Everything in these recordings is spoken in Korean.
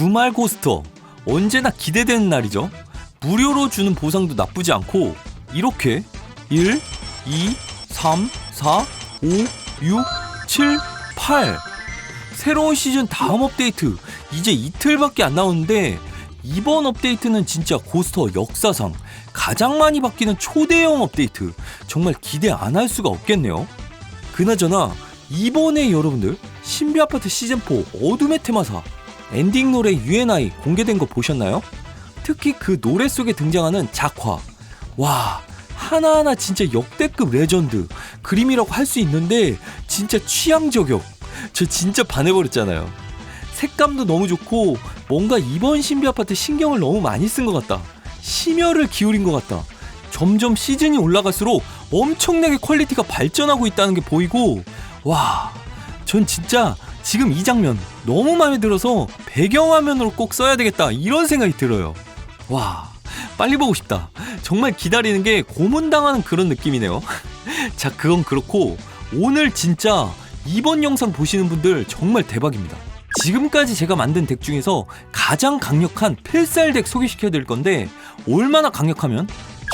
주말 고스터 언제나 기대되는 날이죠. 무료로 주는 보상도 나쁘지 않고 이렇게 1, 2, 3, 4, 5, 6, 7, 8 새로운 시즌 다음 업데이트 이제 이틀밖에 안 나오는데 이번 업데이트는 진짜 고스터 역사상 가장 많이 바뀌는 초대형 업데이트 정말 기대 안 할 수가 없겠네요. 그나저나 이번에 여러분들 신비 아파트 시즌4 어둠의 테마사 엔딩 노래 UNI 공개된 거 보셨나요? 특히 그 노래 속에 등장하는 작화. 와 하나하나 진짜 역대급 레전드. 그림이라고 할 수 있는데 진짜 취향 저격. 저 진짜 반해버렸잖아요. 색감도 너무 좋고 뭔가 이번 신비 아파트 신경을 너무 많이 쓴 것 같다. 심혈을 기울인 것 같다. 점점 시즌이 올라갈수록 엄청나게 퀄리티가 발전하고 있다는 게 보이고 와, 전 진짜 지금 이 장면 너무 마음에 들어서 배경화면으로 꼭 써야 되겠다 이런 생각이 들어요. 와, 빨리 보고 싶다. 정말 기다리는 게 고문당하는 그런 느낌이네요. 자, 그건 그렇고 오늘 진짜 이번 영상 보시는 분들 정말 대박입니다. 지금까지 제가 만든 덱 중에서 가장 강력한 필살 덱 소개시켜 드릴 건데 얼마나 강력하면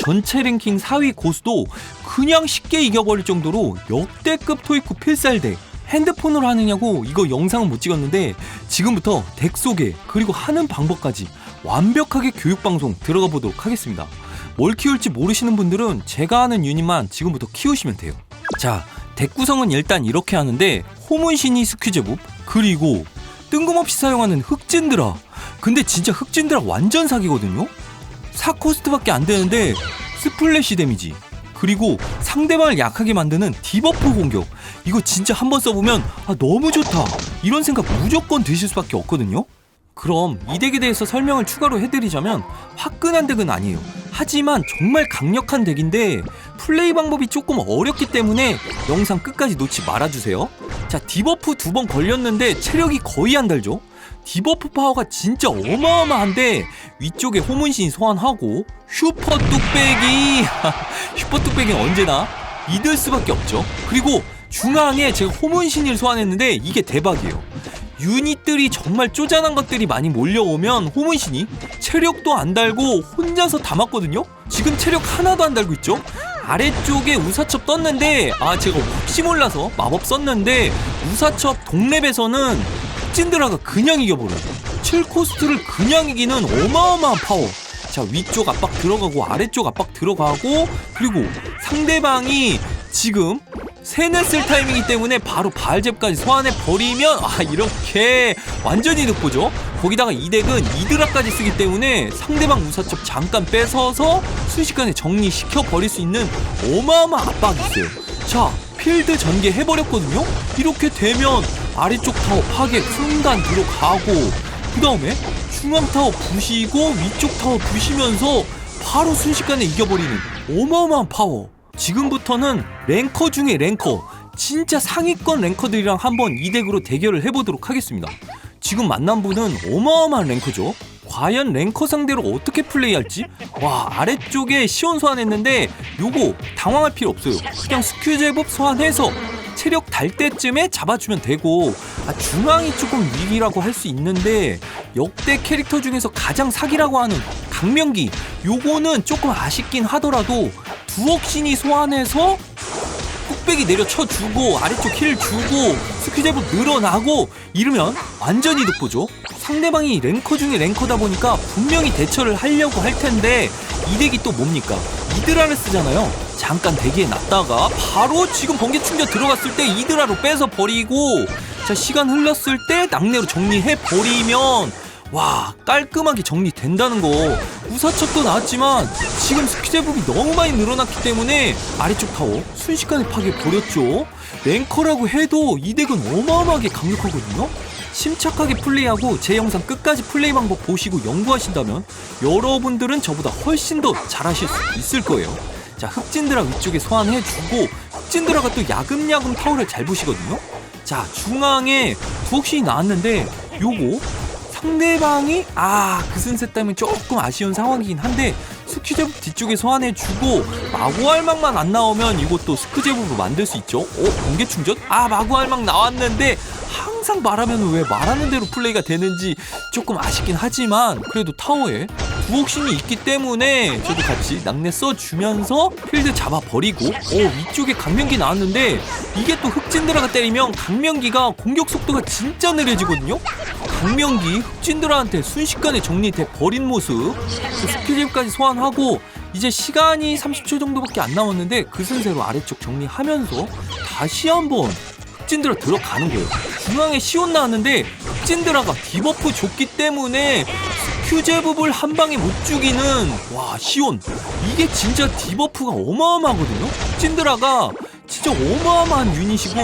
전체 랭킹 4위 고수도 그냥 쉽게 이겨버릴 정도로 역대급 토이쿠 필살 덱 핸드폰으로 하느냐고 이거 영상은 못 찍었는데 지금부터 덱 소개 그리고 하는 방법까지 완벽하게 교육방송 들어가 보도록 하겠습니다. 뭘 키울지 모르시는 분들은 제가 하는 유닛만 지금부터 키우시면 돼요. 자 덱 구성은 일단 이렇게 하는데 호문신이 스퀴즈북 그리고 뜬금없이 사용하는 흑진드라. 근데 진짜 흑진드라 완전 사기거든요? 4코스트밖에 안 되는데 스플래시 데미지 그리고 상대방을 약하게 만드는 디버프 공격. 이거 진짜 한번 써보면 아 너무 좋다. 이런 생각 무조건 드실 수밖에 없거든요 그럼 이 덱에 대해서 설명을 추가로 해드리자면 화끈한 덱은 아니에요. 하지만 정말 강력한 덱인데 플레이 방법이 조금 어렵기 때문에 영상 끝까지 놓지 말아주세요. 자 디버프 두 번 걸렸는데 체력이 거의 안 달죠? 디버프 파워가 진짜 어마어마한데 위쪽에 호문신 소환하고 슈퍼 뚝배기! 슈퍼 뚝배기는 언제나 믿을 수밖에 없죠. 그리고 중앙에 제가 호문신을 소환했는데 이게 대박이에요 유닛들이 정말 쪼잔한 것들이 많이 몰려오면 호문신이 체력도 안 달고 혼자서 다 맞거든요? 지금 체력 하나도 안 달고 있죠? 아래쪽에 우사첩 떴는데 아 제가 혹시 몰라서 마법 썼는데 우사첩 동랩에서는 흑진드라가 그냥 이겨버려요. 7코스트를 그냥 이기는 어마어마한 파워. 자 위쪽 압박 들어가고 아래쪽 압박 들어가고 그리고 상대방이 지금 세뇌 쓸 타이밍이기 때문에 바로 발잽까지 소환해 버리면 아 이렇게 완전히 득보죠? 거기다가 이 덱은 이드라까지 쓰기 때문에 상대방 우사첩 잠깐 뺏어서 순식간에 정리시켜 버릴 수 있는 어마어마한 압박이 있어요. 자 필드 전개 해버렸거든요? 이렇게 되면 아래쪽 타워 파괴 순간 들어가고 그 다음에 중앙 타워 부시고 위쪽 타워 부시면서 바로 순식간에 이겨버리는 어마어마한 파워 지금부터는 랭커 중에 랭커 진짜 상위권 랭커들이랑 한번 이 덱으로 대결을 해보도록 하겠습니다. 지금 만난 분은 어마어마한 랭커죠? 과연 랭커 상대로 어떻게 플레이할지? 와 아래쪽에 시온 소환했는데 요거 당황할 필요 없어요. 그냥 스큐 제법 소환해서 체력 달 때쯤에 잡아주면 되고 아, 중앙이 조금 위기라고 할 수 있는데 역대 캐릭터 중에서 가장 사기라고 하는 강명기 요거는 조금 아쉽긴 하더라도 두억신이 소환해서 뚝배기 내려 쳐주고 아래쪽 힐 주고 스퀴 제법 늘어나고 이러면 완전히 득보죠. 상대방이 랭커 중에 랭커다 보니까 분명히 대처를 하려고 할 텐데 이 덱이 또 뭡니까? 이드라를 쓰잖아요. 잠깐 대기에 놨다가 바로 지금 번개 충격 들어갔을 때 이드라로 뺏어 버리고 자 시간 흘렀을 때 낙내로 정리해 버리면 와 깔끔하게 정리된다는 거. 우사첩도 나왔지만 지금 제법이 너무 많이 늘어났기 때문에 아래쪽 타워 순식간에 파괴 버렸죠. 랭커라고 해도 이 덱은 어마어마하게 강력하거든요. 침착하게 플레이하고 제 영상 끝까지 플레이 방법 보시고 연구하신다면 여러분들은 저보다 훨씬 더 잘하실 수 있을 거예요. 자 흑진드라 위쪽에 소환해주고 흑진드라가 또 야금야금 타워를 잘 부시거든요. 자 중앙에 부엌신이 나왔는데 요거 상대방이 아 그슨세 때문에 조금 아쉬운 상황이긴 한데 스퀴제북 뒤쪽에 소환해주고 마구알막만 안 나오면 이것도 스크제북으로 만들 수 있죠 어? 번개 충전? 아 마구알막 나왔는데 항상 말하면 왜 말하는 대로 플레이가 되는지 조금 아쉽긴 하지만 그래도 타워에 두옥신이 있기 때문에 저도 같이 낙내 써주면서 필드 잡아버리고 어 위쪽에 강명기 나왔는데 이게 또 흑진드라가 때리면 강명기가 공격 속도가 진짜 느려지거든요 강명기 흑진드라한테 순식간에 정리돼 버린 모습 그 스킬집까지 소환하고 이제 시간이 30초 정도밖에 안 남았는데 그 순서로 아래쪽 정리하면서 다시 한번 흑진드라 들어가는 거예요. 중앙에 시온 나왔는데 흑진드라가 디버프 줬기 때문에 큐제법을 한 방에 못 죽이는 와 시온 이게 진짜 디버프가 어마어마하거든요. 흑진드라가 진짜 어마어마한 유닛이고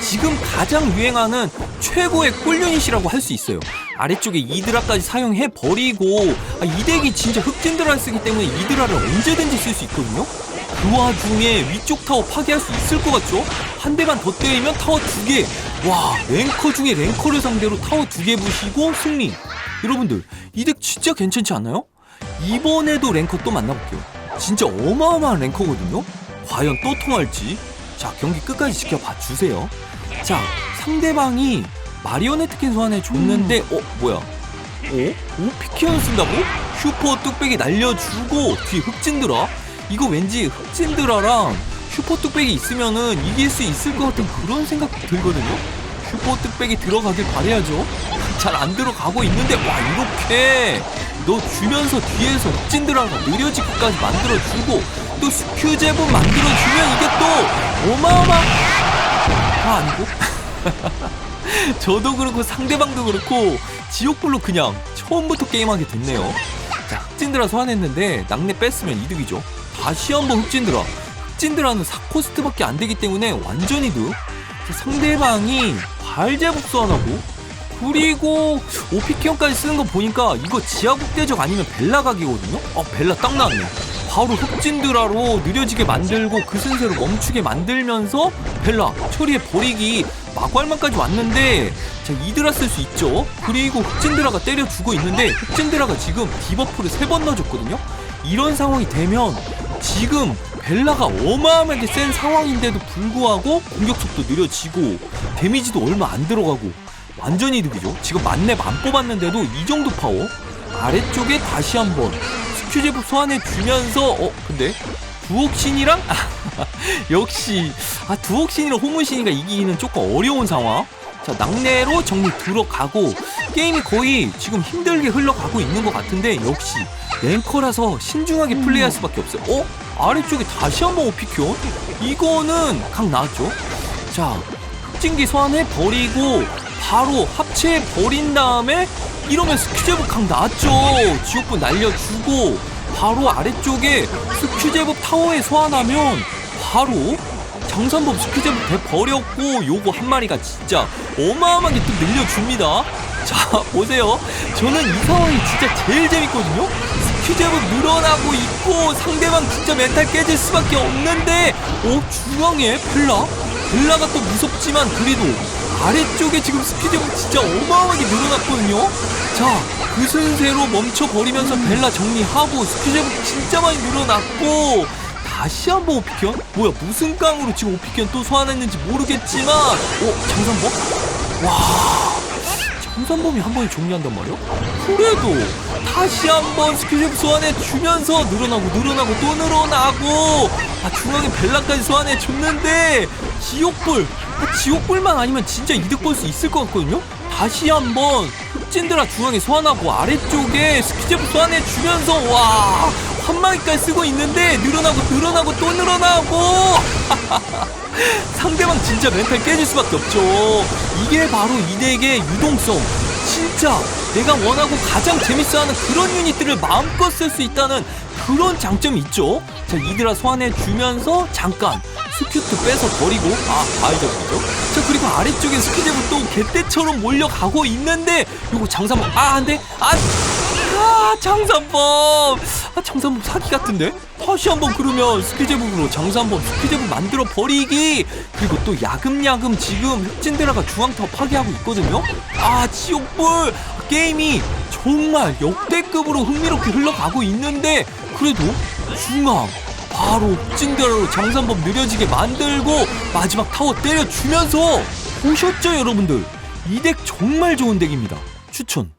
지금 가장 유행하는 최고의 꿀 유닛이라고 할 수 있어요. 아래쪽에 이드라까지 사용해 버리고 아, 이 덱이 진짜 흑진드라를 쓰기 때문에 이드라를 언제든지 쓸 수 있거든요. 그 와중에 위쪽 타워 파괴할 수 있을 것 같죠? 한 대만 더 때리면 타워 두 개. 와, 랭커 중에 랭커를 상대로 타워 두 개 부시고 승리. 여러분들, 이 덱 진짜 괜찮지 않나요? 이번에도 랭커 또 만나볼게요. 진짜 어마어마한 랭커거든요? 과연 또 통할지? 자, 경기 끝까지 지켜봐 주세요. 자, 상대방이 마리오네트킨 소환해 줬는데, 어, 뭐야? 어? 오 피키언 쓴다고? 슈퍼 뚝배기 날려주고 뒤에 흑진드라? 이거 왠지 흑진드라랑 슈퍼 뚝배기 있으면은 이길 수 있을 것 같은 그런 생각 들거든요? 슈퍼 뚝배기 들어가길 바래야죠. 잘 안 들어가고 있는데 와 이렇게 너 주면서 뒤에서 흑진드라가 느려지기까지 만들어주고 또 스큐 제본 만들어주면 이게 또 어마어마 아 아니고 저도 그렇고 상대방도 그렇고 지옥불로 그냥 처음부터 게임하게 됐네요. 자, 흑진드라 소환했는데 낙내 뺐으면 이득이죠. 다시 한번 흑진드라. 흑진드라는 4코스트밖에 안 되기 때문에 완전 이득. 자, 상대방이 발제복 소환하고 그리고 오피키언까지 쓰는 거 보니까 이거 지하국대적 아니면 벨라 각이거든요? 어, 벨라 딱 나왔네. 바로 흑진드라로 느려지게 만들고 그 순서로 멈추게 만들면서 벨라 처리해 버리기 마구할만까지 왔는데 자 이드라 쓸 수 있죠 그리고 흑진드라가 때려주고 있는데 흑진드라가 지금 디버프를 세 번 넣어줬거든요 이런 상황이 되면 지금 벨라가 어마어마하게 센 상황인데도 불구하고 공격 속도 느려지고 데미지도 얼마 안 들어가고 완전 이득이죠. 지금 만렙 안 뽑았는데도 이 정도 파워? 아래쪽에 다시 한번 스큐제북 소환해 주면서 어 근데 두옥신이랑? 역시. 아 두옥신이랑 호문신이가 이기기는 조금 어려운 상황. 자 낙내로 정리 들어가고 게임이 거의 지금 힘들게 흘러가고 있는 것 같은데 역시 랭커라서 신중하게 플레이할 수밖에 없어요. 어? 아래쪽에 다시 한번 오피큐 이거는 강 나왔죠? 자 흑진기 소환해 버리고 바로 합체해 버린 다음에 이러면 스큐제복 강 나왔죠. 지옥분 날려주고 바로 아래쪽에 스큐제복 타워에 소환하면 바로 장산범 스큐제복 돼 버렸고 요거 한 마리가 진짜 어마어마하게 또 늘려줍니다. 자 보세요. 저는 이 상황이 진짜 제일 재밌거든요. 스큐제복 늘어나고 있고 상대방 진짜 멘탈 깨질 수밖에 없는데 어 중앙에 벨라 벨라가 또 무섭지만 그래도 아래쪽에 지금 스피드가 진짜 어마어마하게 늘어났거든요. 자, 그 순세로 멈춰버리면서 벨라 정리하고 스피드가 진짜 많이 늘어났고 다시 한번 오피견? 뭐야 무슨 깡으로 지금 오피견 또 소환했는지 모르겠지만 어? 장산범? 와 장산범이 한 번에 정리한단 말이야? 그래도 다시 한번 스피드 소환해 주면서 늘어나고 늘어나고 또 늘어나고 아 중앙에 벨라까지 소환해 줬는데 지옥불. 아, 지옥불만 아니면 진짜 이득 볼 수 있을 것 같거든요? 다시 한번 흑진드라 중앙에 소환하고 아래쪽에 스키제프 소환해 주면서 와 한마디까지 쓰고 있는데 늘어나고 늘어나고 또 늘어나고. 상대방 진짜 멘탈 깨질 수밖에 없죠. 이게 바로 이 덱의 유동성. 진짜 내가 원하고 가장 재밌어하는 그런 유닛들을 마음껏 쓸 수 있다는 그런 장점이 있죠. 자 이드라 소환해 주면서 잠깐 스큐트 빼서 버리고 아 바이적이죠? 자 그리고 아래쪽에 스키제브 또 개떼처럼 몰려가고 있는데 요거 장산범 아 안돼. 아, 아 장산범. 아 장산범 사기 같은데? 다시 한번 그러면 스키제북으로 장산범 스키제북 만들어 버리기. 그리고 또 야금야금 지금 흑진드라가 중앙타워 파괴하고 있거든요? 아 지옥불. 게임이 정말 역대급으로 흥미롭게 흘러가고 있는데 그래도 중앙 바로 찐대로 장산범 느려지게 만들고 마지막 타워 때려주면서 보셨죠 여러분들 이 덱 정말 좋은 덱입니다. 추천.